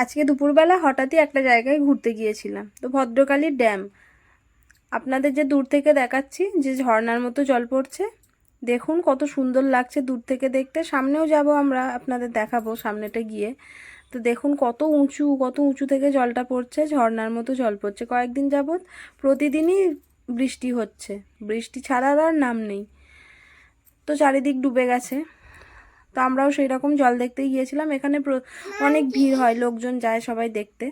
আজকে দুপুরবেলা হঠাৎই একটা জায়গায় ঘুরতে গিয়েছিলাম, তো ভদ্রকালীর ড্যাম। আপনাদের যে দূর থেকে দেখাচ্ছি, যে ঝর্নার মতো জল পড়ছে, দেখুন কত সুন্দর লাগছে দূর থেকে দেখতে। সামনেও যাব আমরা, আপনাদের দেখাবো সামনেটা গিয়ে। তো দেখুন কত উঁচু কত উঁচু থেকে জলটা পড়ছে, ঝর্ণার মতো জল পড়ছে। কয়েকদিন যাবৎ প্রতিদিনই বৃষ্টি হচ্ছে, বৃষ্টি ছাড়ার আর নাম নেই। তো চারিদিক ডুবে গেছে। তো আমরাও সেই রকম জল দেখতে গিয়েছিলাম। এখানে অনেক ভিড় হয় লোকজন যায় সবাই দেখতে।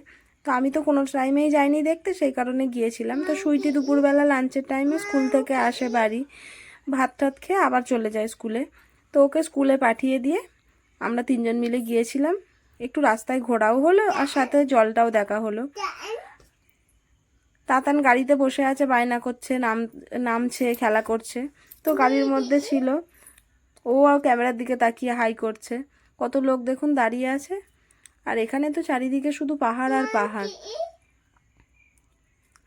তো আমি তো কোনো টাইমেই যাইনি দেখতে, সেই কারণে গিয়েছিলাম। তো সুইটি দুপুরবেলা লাঞ্চের টাইমে স্কুল থেকে আসে বাড়ি। ভাত টাত খেয়ে আবার চলে যায় স্কুলে। তো ওকে স্কুলে পাঠিয়ে দিয়ে আমরা তিনজন মিলে গিয়েছিলাম। একটু রাস্তায় ঘোরাও হলো আর সাথে জলটাও দেখা হলো। তাতান গাড়িতে বসে আছে, বায়না করছে, নাম নামছে, খেলা করছে। তো গাড়ির মধ্যে ছিল ও আর ক্যামেরার দিকে তাকিয়ে হাই করছে। কত লোক দেখুন দাঁড়িয়ে আছে। আর এখানে তো চারিদিকে শুধু পাহাড় আর পাহাড়।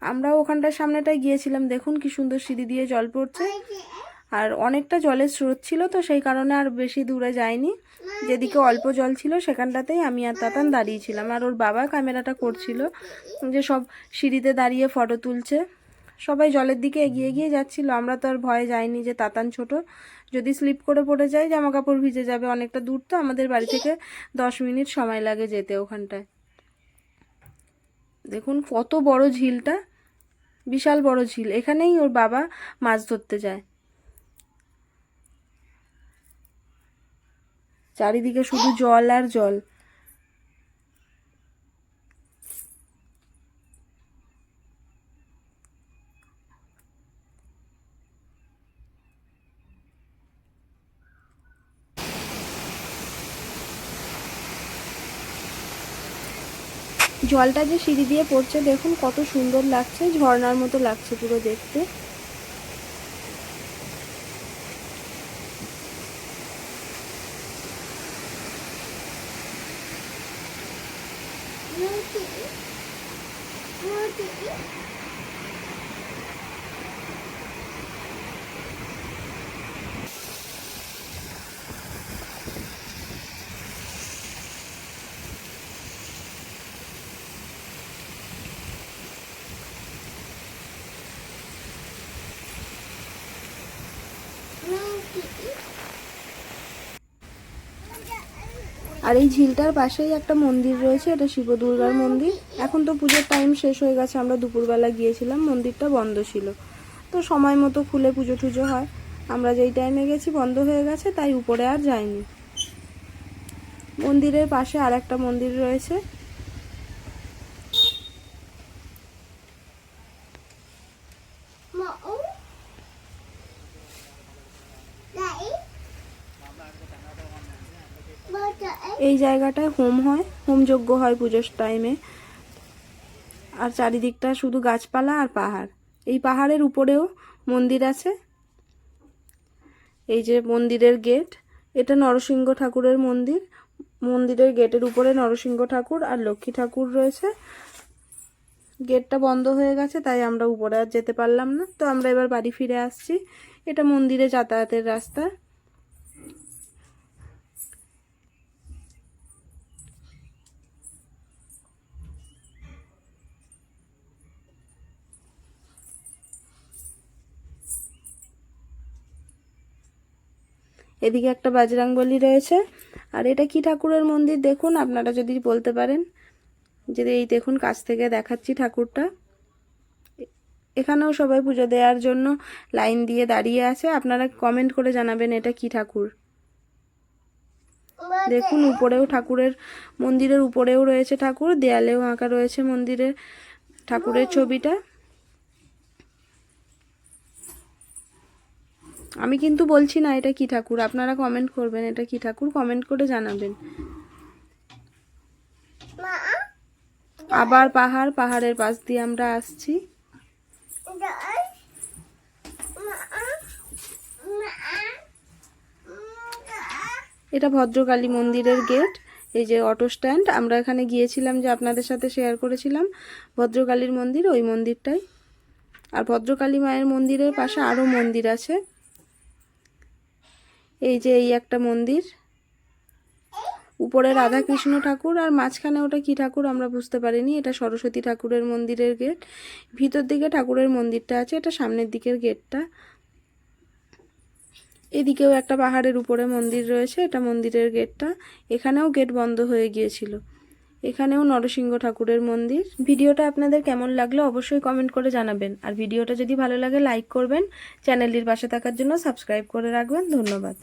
আমরাও ওখানটার সামনেটায় গিয়েছিলাম। দেখুন কি সুন্দর সিঁড়ি দিয়ে জল পড়ছে। আর অনেকটা জলের স্রোত ছিল তো, সেই কারণে আর বেশি দূরে যায়নি যেদিকে অল্প জল ছিল, সেখানটাতেই আমি আর তাতান দাঁড়িয়েছিলাম আর ওর বাবা ক্যামেরাটা করছিল যে সব সিঁড়িতে দাঁড়িয়ে ফটো তুলছে। সবাই জলের দিকে এগিয়ে এগিয়ে যাচ্ছিল। আমরা তো আর ভয়ে যাইনি যে তাতান ছোট। যদি স্লিপ করে পড়ে যায় জামা কাপড় ভিজে যাবে। অনেকটা দূর তো আমাদের বাড়ি থেকে দশ মিনিট সময় লাগে যেতে ওখানটায়। দেখুন কত বড় ঝিলটা। বিশাল বড় ঝিল। এখানেই ওর বাবা মাছ ধরতে যায়। চারিদিকে শুধু জল আর জল। জলটা যে সিঁড়ি দিয়ে পড়ছে দেখুন কত সুন্দর লাগছে ঝর্নার মতো লাগছে পুরো দেখতে। আর এই ঝিলটার পাশেই একটা মন্দির রয়েছে, এটা শিব দুর্গার মন্দির। এখন তো পুজোর টাইম শেষ হয়ে গেছে, আমরা দুপুরবেলা গিয়েছিলাম, মন্দিরটা বন্ধ ছিল। তো সময় মতো খুলে পুজো টুজো হয়। আমরা যেই টাইমে গেছি, বন্ধ হয়ে গেছে, তাই উপরে আর যাইনি। মন্দিরের পাশে আর একটা মন্দির রয়েছে এই জায়গাটায় হোম হয় হোম যজ্ঞ হয় পুজোর টাইমে আর চারিদিকটা শুধু গাছপালা আর পাহাড়। এই পাহাড়ের উপরেও মন্দির আছে। এই যে মন্দিরের গেট এটা নরসিংহ ঠাকুরের মন্দির। মন্দিরের গেটের উপরে নরসিংহ ঠাকুর আর লক্ষ্মী ঠাকুর রয়েছে। গেটটা বন্ধ হয়ে গেছে, তাই আমরা উপরে আর যেতে পারলাম না। তো আমরা এবার বাড়ি ফিরে আসছি। এটা মন্দিরে যাতায়াতের রাস্তা। এদিকে একটা বাজরাংবলী রয়েছে। আর এটা কি ঠাকুরের মন্দির? দেখুন, আপনারা যদি বলতে পারেন। যদি এই দেখুন, কাছ থেকে দেখাচ্ছি ঠাকুরটা। এখানেও সবাই পুজো দেওয়ার জন্য লাইন দিয়ে দাঁড়িয়ে আছে। আপনারা কমেন্ট করে জানাবেন এটা কি ঠাকুর। দেখুন, উপরেও ঠাকুরের মন্দিরের উপরেও রয়েছে ঠাকুর, দেয়ালেও আঁকা রয়েছে মন্দিরের ঠাকুরের ছবিটা। আমি কিন্তু বলছি না এটা কি ঠাকুর আপনারা কমেন্ট করবেন এটা কি ঠাকুর কমেন্ট করে জানাবেন। আবার পাহাড় পাহাড়ের পাশ দিয়ে আমরা আসছি। এটা ভদ্রকালী মন্দিরের গেট এই যে অটো স্ট্যান্ড আমরা এখানে গিয়েছিলাম যে আপনাদের সাথে শেয়ার করেছিলাম ভদ্রকালীর মন্দির ওই মন্দিরটাই। আর ভদ্রকালী মায়ের মন্দিরের পাশে আরও মন্দির আছে। এই যে এই একটা মন্দির। উপরে রাধাকৃষ্ণ ঠাকুর আর মাঝখানে ওটা কি ঠাকুর আমরা বুঝতে পারিনি। এটা সরস্বতী ঠাকুরের মন্দিরের গেট। ভিতর দিকে ঠাকুরের মন্দিরটা আছে, এটা সামনের দিকের গেটটা। এদিকেও একটা পাহাড়ের উপরে মন্দির রয়েছে, এটা মন্দিরের গেটটা। এখানেও গেট বন্ধ হয়ে গিয়েছিল। এখানেও নরসিংহ ঠাকুরের মন্দির। ভিডিওটা আপনাদের কেমন লাগল অবশ্যই কমেন্ট করে জানাবেন। আর ভিডিওটা যদি ভালো লাগে লাইক করবেন। চ্যানেলটির পাশে থাকার জন্য সাবস্ক্রাইব করে রাখবেন। ধন্যবাদ।